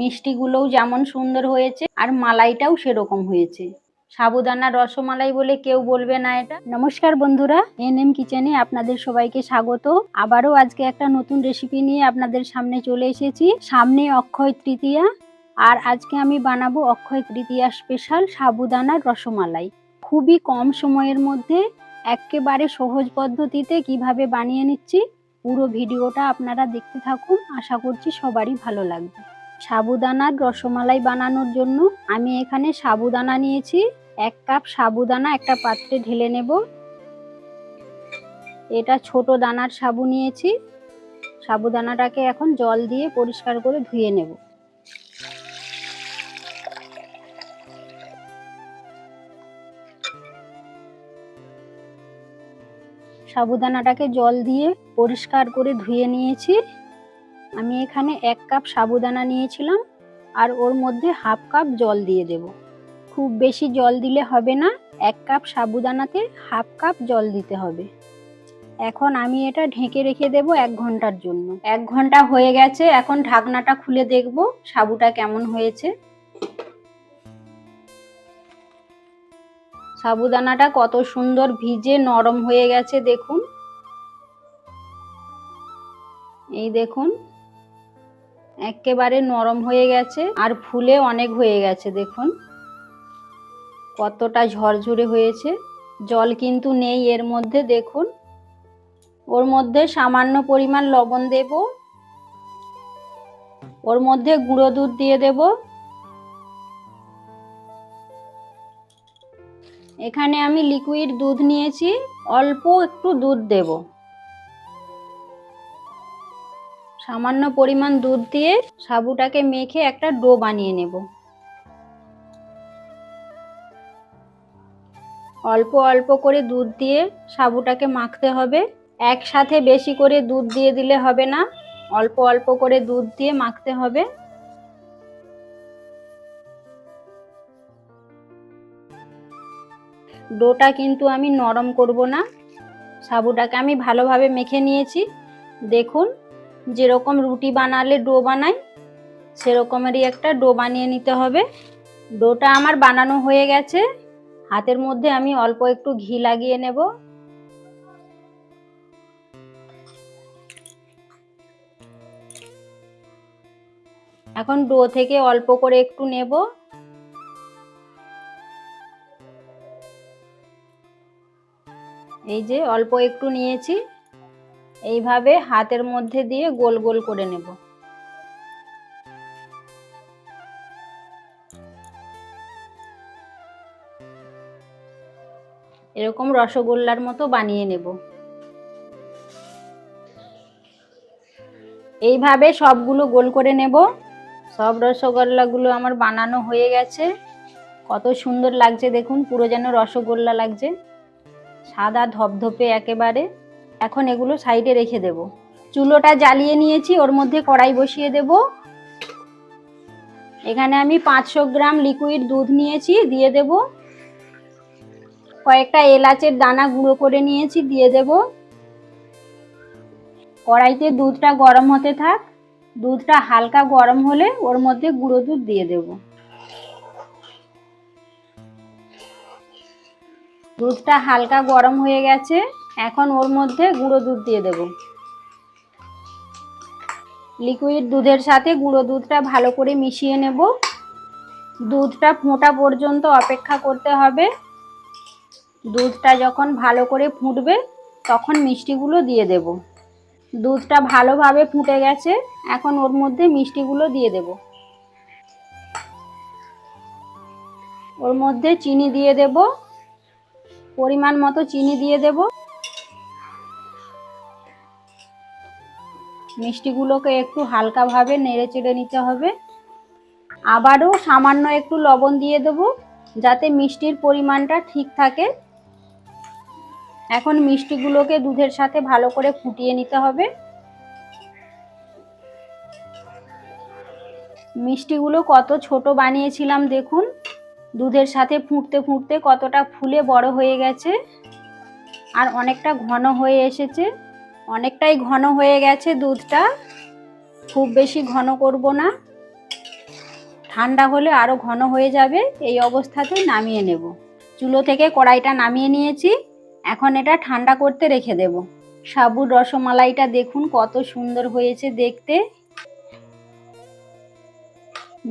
মিষ্টিগুলোও যেমন সুন্দর হয়েছে, আর মালাইটাও সেরকম হয়েছে। সাবুদানা রসমালাই বলে কেউ বলবে না এটা। নমস্কার বন্ধুরা এন এম কিচেনে আপনাদের সবাইকে স্বাগত। আবারও আজকে একটা নতুন রেসিপি নিয়ে আপনাদের সামনে চলে এসেছি। সামনে অক্ষয় তৃতীয়া, আর আজকে আমি বানাবো অক্ষয় তৃতীয়া স্পেশাল সাবুদানার রসমালাই। খুবই কম সময়ের মধ্যে একেবারে সহজ পদ্ধতিতে কীভাবে বানিয়ে নিচ্ছি, পুরো ভিডিওটা আপনারা দেখতে থাকুন। আশা করছি সবারই ভালো লাগবে। সাবুদানার রসমালাই বানানোর জন্য আমি এখানে সাবুদানা নিয়েছি। এক কাপ সাবুদানা একটা পাত্রে ঢেলে নেব। এটা ছোট দানার সাবু নিয়েছি। সাবুদানাটাকে এখন জল দিয়ে পরিষ্কার করে ধুয়ে নেব। সাবুদানাটাকে জল দিয়ে পরিষ্কার করে ধুয়ে নিয়েছি। আমি এখানে এক কাপ সাবুদানা নিয়েছিলাম আর ওর মধ্যে হাফ কাপ জল দিয়ে দেব। খুব বেশি জল দিলে হবে না, এক কাপ সাবুদানাতে হাফ কাপ জল দিতে হবে। এখন আমি এটা ঢেকে রেখে দেব এক ঘণ্টার জন্য। এক ঘণ্টা হয়ে গেছে, এখন ঢাকনাটা খুলে দেখব সাবুটা কেমন হয়েছে। সাবুদানাটা কত সুন্দর ভিজে নরম হয়ে গেছে, দেখুন। এই দেখুন একেবারে নরম হয়ে গেছে আর ফুলে অনেক হয়ে গেছে, দেখুন। কতটা ঝরঝরে হয়েছে। জল কিন্তু নেই এর মধ্যে, দেখুন। ওর মধ্যে সামান্য পরিমাণ লবণ দেব। ওর মধ্যে গুঁড়ো দুধ দিয়ে দেব। এখানে আমি লিকুইড দুধ নিয়েছি, অল্প একটু দুধ দেবো। সামান্য পরিমাণ দুধ দিয়ে সাবুটাকে মেখে একটা ডো বানিয়ে নেব। অল্প অল্প করে দুধ দিয়ে সাবুটাকে মাখতে হবে। একসাথে বেশি করে দুধ দিয়ে দিলে হবে না। অল্প অল্প করে দুধ দিয়ে মাখতে হবে। ডোটা কিন্তু আমি নরম করব না। সাবুটাকে আমি ভালোভাবে মেখে নিয়েছি। দেখুন যেরকম রুটি বানালে ডো বানাই, সেরকমেরই একটা ডো বানিয়ে নিতে হবে। ডোটা আমার বানানো হয়ে গেছে। হাতের মধ্যে আমি অল্প একটু ঘি লাগিয়ে নেব। এখন ডো থেকে অল্প করে একটু নেব। এই যে অল্প একটু নিয়েছি। এইভাবে হাতের মধ্যে দিয়ে গোল গোল করে নেব। এরকম রসগোল্লার মতো বানিয়ে নেব। এইভাবে সবগুলো গোল করে নেব। সব রসগোল্লাগুলো আমার বানানো হয়ে গেছে। কত সুন্দর লাগছে দেখুন, পুরো যেন রসগোল্লা লাগছে। সাদা ধপধপে একেবারে। এখন এগুলো সাইডে রেখে দেব। চুলোটা জ্বালিয়ে নিয়েছি, ওর মধ্যে কড়াই বসিয়ে দেব। এখানে আমি পাঁচশো গ্রাম লিকুইড দুধ নিয়েছি, দিয়ে দেব। কয়েকটা এলাচের দানা গুঁড়ো করে নিয়েছি, দিয়ে দেব। কড়াইতে দুধটা গরম হতে থাক। দুধটা হালকা গরম হলে ওর মধ্যে গুঁড়ো দুধ দিয়ে দেব। দুধটা হালকা গরম হয়ে গেছে। এখন ওর মধ্যে গুঁড়ো দুধ দিয়ে দেব। লিকুইড দুধের সাথে গুঁড়ো দুধটা ভালো করে মিশিয়ে নেব। দুধটা ফোঁটা পর্যন্ত অপেক্ষা করতে হবে। দুধটা যখন ভালো করে ফুটবে, তখন মিষ্টিগুলো দিয়ে দেব। দুধটা ভালোভাবে ফুটে গেছে, এখন ওর মধ্যে মিষ্টিগুলো দিয়ে দেব। ওর মধ্যে চিনি দিয়ে দেব। পরিমাণ মতো চিনি দিয়ে দেব। মিষ্টিগুলোকে একটু হালকাভাবে নেড়ে চেড়ে নিতে হবে। আবারও সামান্য একটু লবণ দিয়ে দেবো, যাতে মিষ্টির পরিমাণটা ঠিক থাকে। এখন মিষ্টিগুলোকে দুধের সাথে ভালো করে ফুটিয়ে নিতে হবে। মিষ্টিগুলো কত ছোট বানিয়েছিলাম দেখুন। দুধের সাথে ফুটতে ফুটতে কতটা ফুলে বড় হয়ে গেছে। আর অনেকটা ঘন হয়ে এসেছে। অনেকটাই ঘন হয়ে গেছে দুধটা। খুব বেশি ঘন করব না। ঠান্ডা হলে আরও ঘন হয়ে যাবে, এই অবস্থাতে নামিয়ে নেব। চুলো থেকে কড়াইটা নামিয়ে নিয়েছি। এখন এটা ঠান্ডা করতে রেখে দেব। সাবুর রসমালাইটা দেখুন কত সুন্দর হয়েছে দেখতে।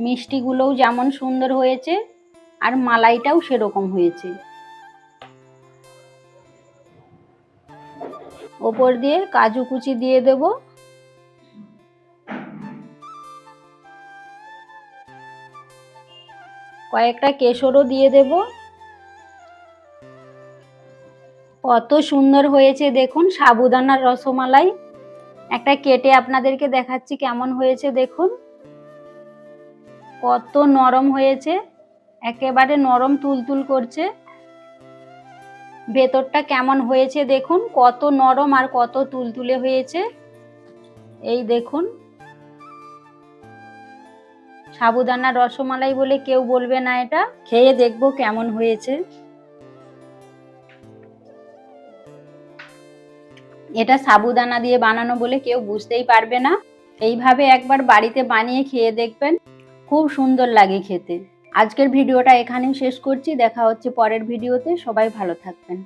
মিষ্টিগুলোও যেমন সুন্দর হয়েছে, আর মালাইটাও সেরকম হয়েছে। ওপর দিয়ে কাজু কুচি দিয়ে দেব। কয়েকটা কেশরও দিয়ে দেব। কত সুন্দর হয়েছে দেখুন সাবুদানার রসমালাই। একটা কেটে আপনাদেরকে দেখাচ্ছি কেমন হয়েছে দেখুন। কত নরম হয়েছে। একেবারে নরম তুলতুল করছে। ভেতরটা কেমন হয়েছে দেখুন, কত নরম আর কত তুলতুলে হয়েছে। এই দেখুন। সাবুদানা রসমালাই বলে কেউ বলবে না এটা। খেয়ে দেখব কেমন হয়েছে। এটা সাবুদানা দিয়ে বানানো বলে কেউ বুঝতেই পারবে না। এইভাবে একবার বাড়িতে বানিয়ে খেয়ে দেখবেন। খুব সুন্দর লাগে খেতে। আজকের ভিডিওটা এখানেই শেষ করছি। দেখা হচ্ছে পরের ভিডিওতে। সবাই ভালো থাকবেন।